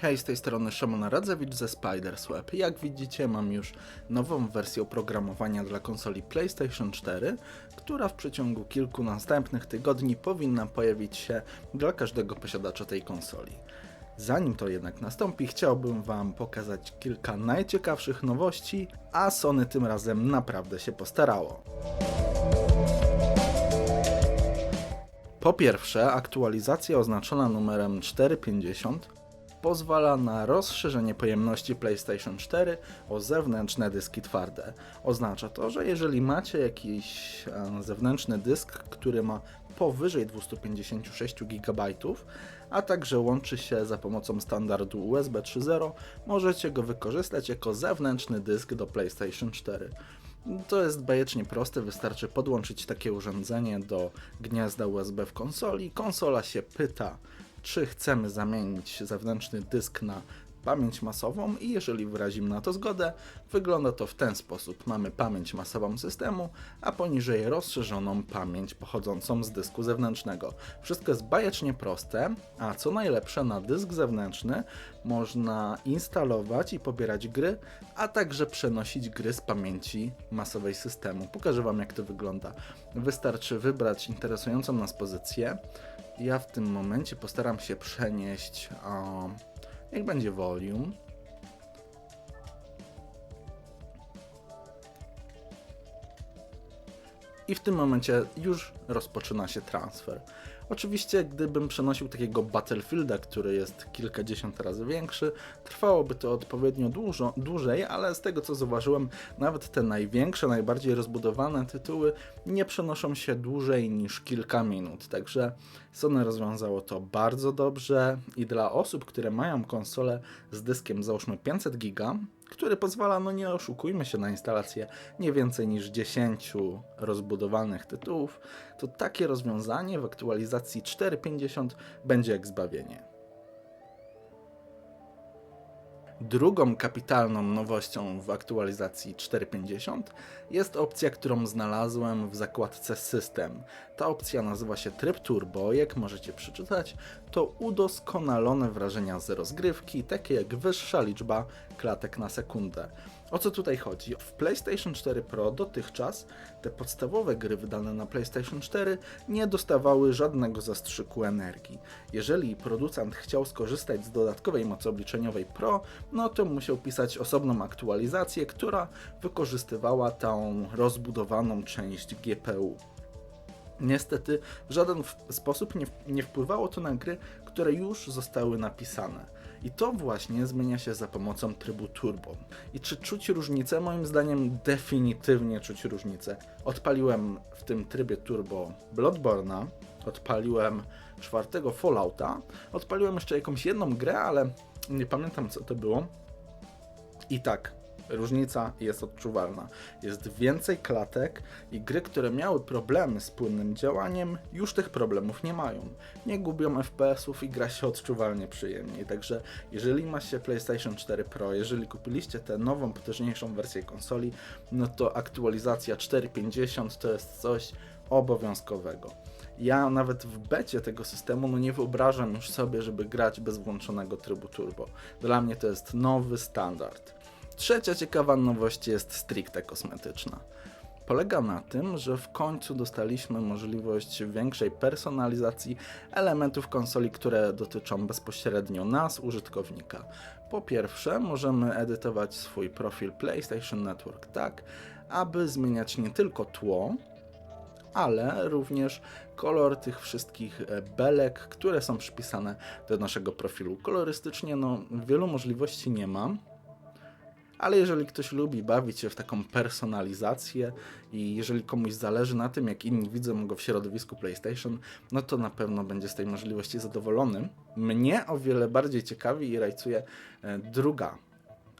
Hej, z tej strony Szymon Radzewicz ze Spidersweb. Jak widzicie, mam już nową wersję oprogramowania dla konsoli PlayStation 4, która w przeciągu kilku następnych tygodni powinna pojawić się dla każdego posiadacza tej konsoli. Zanim to jednak nastąpi, chciałbym Wam pokazać kilka najciekawszych nowości, a Sony tym razem naprawdę się postarało. Po pierwsze, aktualizacja oznaczona numerem 450 pozwala na rozszerzenie pojemności PlayStation 4 o zewnętrzne dyski twarde. Oznacza to, że jeżeli macie jakiś e, zewnętrzny dysk, który ma powyżej 256 GB, a także łączy się za pomocą standardu USB 3.0, możecie go wykorzystać jako zewnętrzny dysk do PlayStation 4. To jest bajecznie proste, wystarczy podłączyć takie urządzenie do gniazda USB w konsoli. Konsola się pyta, czy chcemy zamienić zewnętrzny dysk na pamięć masową i jeżeli wyrazimy na to zgodę, wygląda to w ten sposób. Mamy pamięć masową systemu, a poniżej rozszerzoną pamięć pochodzącą z dysku zewnętrznego. Wszystko jest bajecznie proste, a co najlepsze na dysk zewnętrzny można instalować i pobierać gry, a także przenosić gry z pamięci masowej systemu. Pokażę Wam jak to wygląda. Wystarczy wybrać interesującą nas pozycję. Ja w tym momencie postaram się przenieść o, Niech będzie volume. I w tym momencie już rozpoczyna się transfer. Oczywiście, gdybym przenosił takiego Battlefielda, który jest kilkadziesiąt razy większy, trwałoby to odpowiednio dużo, dłużej, ale z tego co zauważyłem, nawet te największe, najbardziej rozbudowane tytuły nie przenoszą się dłużej niż kilka minut. Także Sony rozwiązało to bardzo dobrze i dla osób, które mają konsolę z dyskiem załóżmy 500 giga, który pozwala, no nie oszukujmy się, na instalację nie więcej niż 10 rozbudowanych tytułów, to takie rozwiązanie w aktualizacji 4.50 będzie jak zbawienie. Drugą kapitalną nowością w aktualizacji 4.50 jest opcja, którą znalazłem w zakładce System. Ta opcja nazywa się Tryb Turbo. Jak możecie przeczytać, to udoskonalone wrażenia z rozgrywki, takie jak wyższa liczba klatek na sekundę. O co tutaj chodzi? W PlayStation 4 Pro dotychczas te podstawowe gry wydane na PlayStation 4 nie dostawały żadnego zastrzyku energii. Jeżeli producent chciał skorzystać z dodatkowej mocy obliczeniowej Pro, no to musiał pisać osobną aktualizację, która wykorzystywała tą rozbudowaną część GPU. Niestety w żaden sposób nie, nie wpływało to na gry, które już zostały napisane. I to właśnie zmienia się za pomocą trybu turbo. I czy czuć różnicę? Moim zdaniem definitywnie czuć różnicę. Odpaliłem w tym trybie turbo Bloodborne'a, odpaliłem czwartego Fallouta, odpaliłem jeszcze jakąś jedną grę, ale nie pamiętam co to było. I tak, Różnica jest odczuwalna. Jest więcej klatek i gry, które miały problemy z płynnym działaniem, już tych problemów nie mają. Nie gubią FPS-ów i gra się odczuwalnie przyjemniej. Także jeżeli ma się PlayStation 4 Pro, jeżeli kupiliście tę nową, potężniejszą wersję konsoli, no to aktualizacja 450 to jest coś obowiązkowego. Ja nawet w becie tego systemu no nie wyobrażam już sobie, żeby grać bez włączonego trybu turbo. Dla mnie to jest nowy standard. Trzecia ciekawa nowość jest stricte kosmetyczna. Polega na tym, że w końcu dostaliśmy możliwość większej personalizacji elementów konsoli, które dotyczą bezpośrednio nas, użytkownika. Po pierwsze, możemy edytować swój profil PlayStation Network tak, aby zmieniać nie tylko tło, ale również kolor tych wszystkich belek, które są przypisane do naszego profilu. Kolorystycznie no, wielu możliwości nie ma, ale jeżeli ktoś lubi bawić się w taką personalizację i jeżeli komuś zależy na tym, jak inni widzą go w środowisku PlayStation, no to na pewno będzie z tej możliwości zadowolony. Mnie o wiele bardziej ciekawi i rajcuje e, druga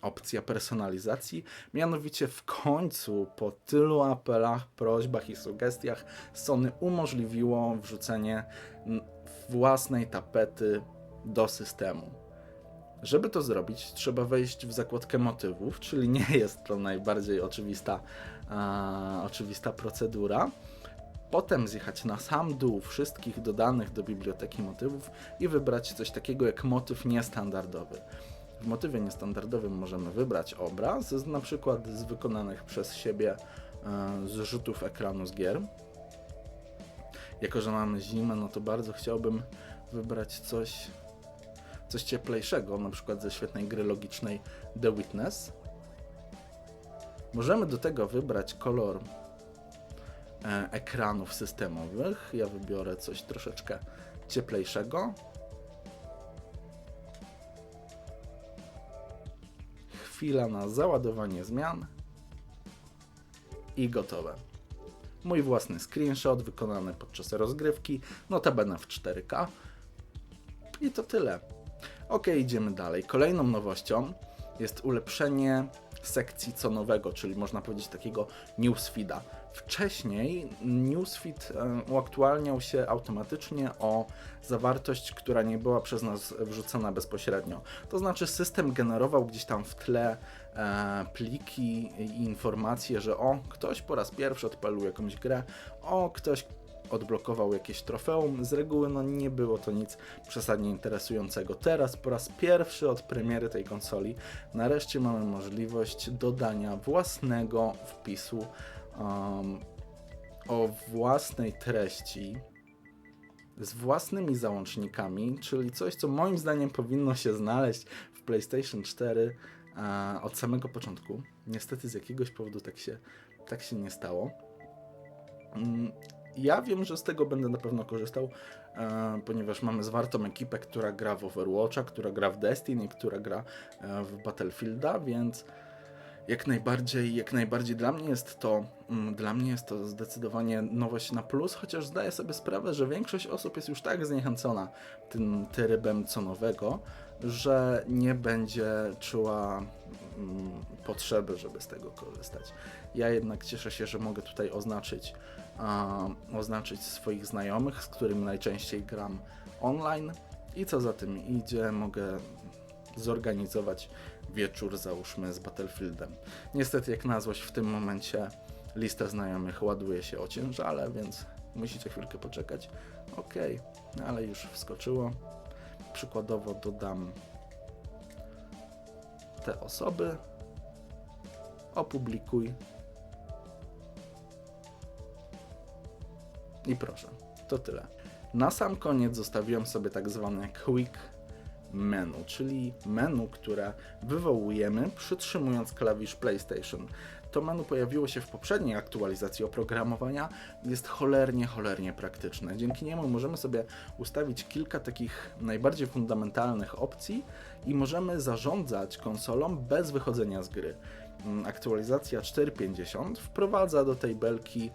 opcja personalizacji. Mianowicie w końcu po tylu apelach, prośbach i sugestiach Sony umożliwiło wrzucenie własnej tapety do systemu. Żeby to zrobić, trzeba wejść w zakładkę motywów, czyli nie jest to najbardziej oczywista, a, oczywista procedura. Potem zjechać na sam dół wszystkich dodanych do biblioteki motywów i wybrać coś takiego jak motyw niestandardowy. W motywie niestandardowym możemy wybrać obraz, z, na przykład z wykonanych przez siebie e, zrzutów ekranu z gier. Jako, że mamy zimę, no to bardzo chciałbym wybrać coś, coś cieplejszego, na przykład ze świetnej gry logicznej The Witness. Możemy do tego wybrać kolor e, ekranów systemowych. Ja wybiorę coś troszeczkę cieplejszego. Chwila na załadowanie zmian i gotowe. Mój własny screenshot wykonany podczas rozgrywki, notabene w 4K. I to tyle. Ok, idziemy dalej. Kolejną nowością jest ulepszenie sekcji co nowego, czyli można powiedzieć takiego newsfeeda. Wcześniej newsfeed e, uaktualniał się automatycznie o zawartość, która nie była przez nas wrzucana bezpośrednio. To znaczy system generował gdzieś tam w tle e, pliki i informacje, że o, ktoś po raz pierwszy odpalił jakąś grę, o, ktoś odblokował jakieś trofeum. Z reguły no, nie było to nic przesadnie interesującego. Teraz po raz pierwszy od premiery tej konsoli nareszcie mamy możliwość dodania własnego wpisu um, o własnej treści z własnymi załącznikami, czyli coś, co moim zdaniem powinno się znaleźć w PlayStation 4 e, od samego początku. Niestety z jakiegoś powodu tak się, tak się nie stało. Ja wiem, że z tego będę na pewno korzystał, e, ponieważ mamy zwartą ekipę, która gra w Overwatcha, która gra w Destiny, która gra e, w Battlefielda, więc jak najbardziej, jak najbardziej dla mnie jest to, mm, dla mnie jest to zdecydowanie nowość na plus, chociaż zdaję sobie sprawę, że większość osób jest już tak zniechęcona tym trybem co nowego, że nie będzie czuła mm, potrzeby, żeby z tego korzystać. Ja jednak cieszę się, że mogę tutaj oznaczyć, oznaczyć swoich znajomych, z którymi najczęściej gram online i co za tym idzie, mogę zorganizować wieczór, załóżmy, z Battlefieldem. Niestety, jak na złość, w tym momencie lista znajomych ładuje się ociężale, więc musicie chwilkę poczekać. Ok, ale już wskoczyło. Przykładowo dodam te osoby. Opublikuj. I proszę, to tyle. Na sam koniec zostawiłem sobie tak zwane quick menu, czyli menu, które wywołujemy przytrzymując klawisz PlayStation. To menu pojawiło się w poprzedniej aktualizacji oprogramowania, jest cholernie, cholernie praktyczne. Dzięki niemu możemy sobie ustawić kilka takich najbardziej fundamentalnych opcji i możemy zarządzać konsolą bez wychodzenia z gry. Mm, Aktualizacja 4.50 wprowadza do tej belki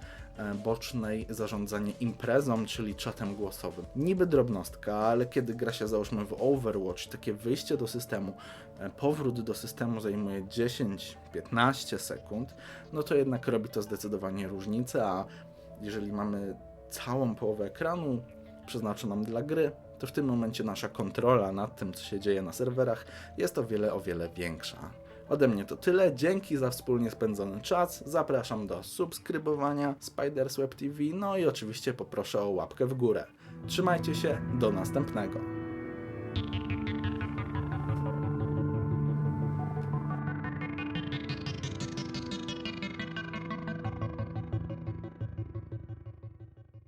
bocznej zarządzanie imprezą, czyli czatem głosowym. Niby drobnostka, ale kiedy gra się załóżmy w Overwatch, takie wyjście do systemu, e, powrót do systemu zajmuje 10-15 sekund, no to jednak robi to zdecydowanie różnicę, a jeżeli mamy całą połowę ekranu przeznaczoną dla gry, to w tym momencie nasza kontrola nad tym, co się dzieje na serwerach, jest o wiele, o wiele większa. Ode mnie to tyle. Dzięki za wspólnie spędzony czas. Zapraszam do subskrybowania Spiders Web TV. No i oczywiście poproszę o łapkę w górę. Trzymajcie się, do następnego.